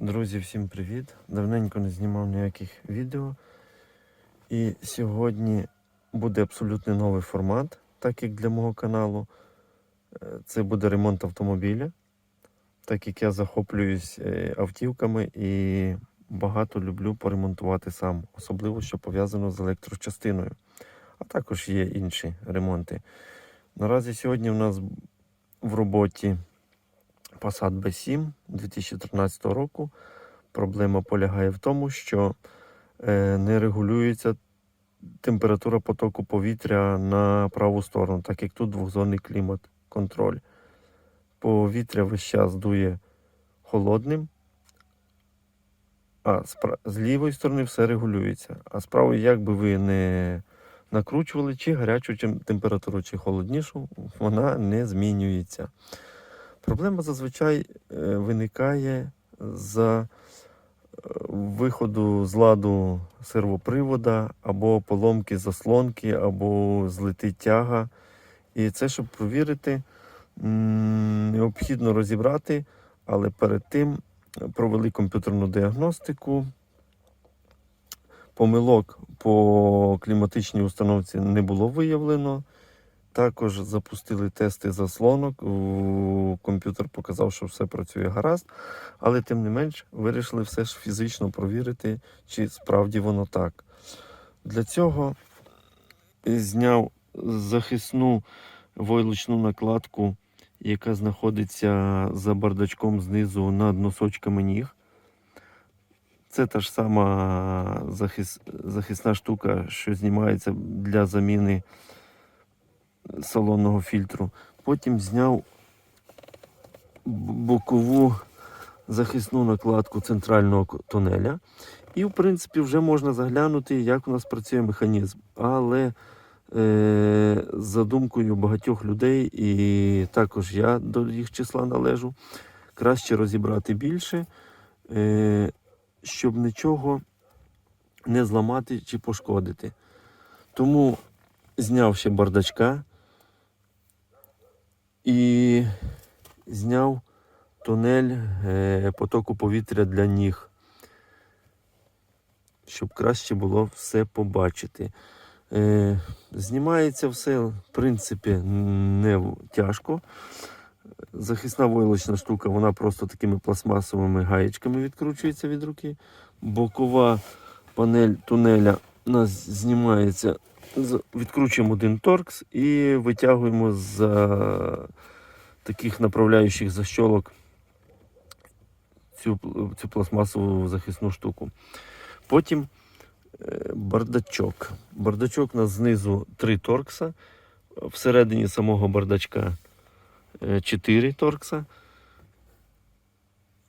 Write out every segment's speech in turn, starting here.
Друзі, всім привіт! Давненько не знімав ніяких відео. І сьогодні буде абсолютно новий формат, так як для мого каналу. Е, Це буде ремонт автомобіля, так як я захоплююсь е, автівками і багато люблю поремонтувати сам, особливо що пов'язано з електрочастиною. А також є інші ремонти. Наразі сьогодні у нас в роботі Passat B7 2013 року. Проблема полягає в тому, що е, не регулюється температура потоку повітря на праву сторону, так як тут двохзонний клімат контроль. Повітря весь час дує холодним, а з лівої сторони все регулюється. А з правої, як би ви не накручували, чи гарячу чим- температуру, чи холоднішу, вона не змінюється. Проблема зазвичай е, виникає за е, виходу з ладу сервопривода, або поломки заслонки, або злетить тяга. І це, щоб провірити, необхідно розібрати, але перед тим провели комп'ютерну діагностику. Помилок по кліматичній установці не було виявлено. Також запустили тести заслонок. Комп'ютер показав, що все працює гаразд, але тим не менш вирішили все ж фізично провірити, чи справді воно так. Для цього зняв захисну войлочну накладку, яка знаходиться за бардачком знизу над носочками ніг. Це та ж сама захис, захисна штука, що знімається для заміни салонного фільтру. Потім зняв бокову захисну накладку центрального тунеля. І, в принципі, вже можна заглянути, як у нас працює механізм. Але е, за думкою багатьох людей, і також я до їх числа належу, краще розібрати більше, е, щоб нічого не зламати чи пошкодити. Тому зняв ще бардачка і зняв тунель е, потоку повітря для ніг, щоб краще було все побачити. Е, знімається все, в принципі, не тяжко. Захисна войлочна штука, вона просто такими пластмасовими гаєчками відкручується від руки. Бокова панель тунеля у нас знімається. Відкручуємо один торкс і витягуємо з е, таких направляючих защолок цю, цю пластмасову захисну штуку. Потім е, бардачок. Бардачок у нас знизу три торкса, всередині самого бардачка 4 торкса.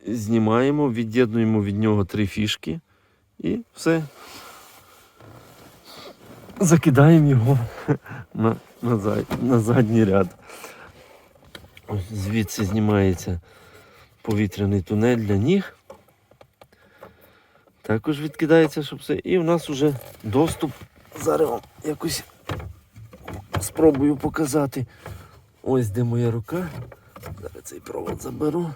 Знімаємо, від'єднуємо від нього три фішки і все. Закидаємо його на, на, зад- на задній ряд. Ось Звідси знімається повітряний тунель для ніг. Також відкидається, щоб все. І в нас вже доступ. Зараз вам якось спробую показати. Ось де моя рука. Зараз цей провод заберу.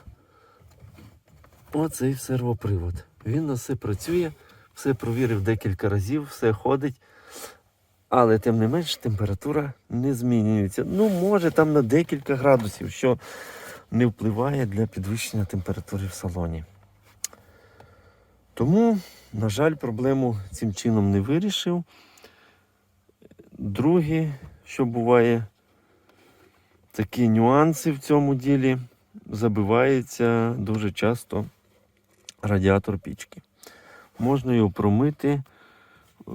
Оцей сервопривод. Він на все працює, все провірив декілька разів, все ходить. Але тим не менш температура не змінюється. Ну, може, там на декілька градусів, що не впливає для підвищення температури в салоні. Тому, на жаль, проблему цим чином не вирішив. Друге, що буває, такі нюанси в цьому ділі, забивається дуже часто радіатор пічки. Можна його промити. Е,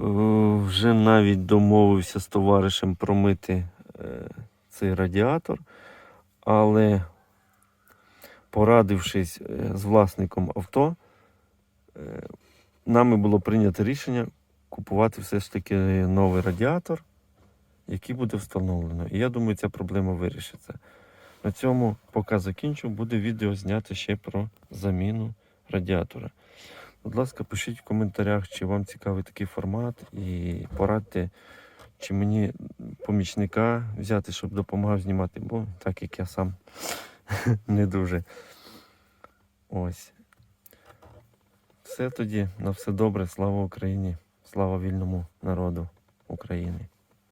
Вже навіть домовився з товаришем промити е, цей радіатор, але порадившись е, з власником авто, нами було прийнято рішення купувати все ж таки новий радіатор, який буде встановлено. І я думаю, ця проблема вирішиться. На цьому поки закінчу, буде відео зняти ще про заміну радіатора. Будь ласка, пишіть в коментарях, чи вам цікавий такий формат, і порадьте, чи мені помічника взяти, щоб допомагав знімати, бо так як я сам не дуже. Ось. Все тоді, на все добре, слава Україні, слава вільному народу України.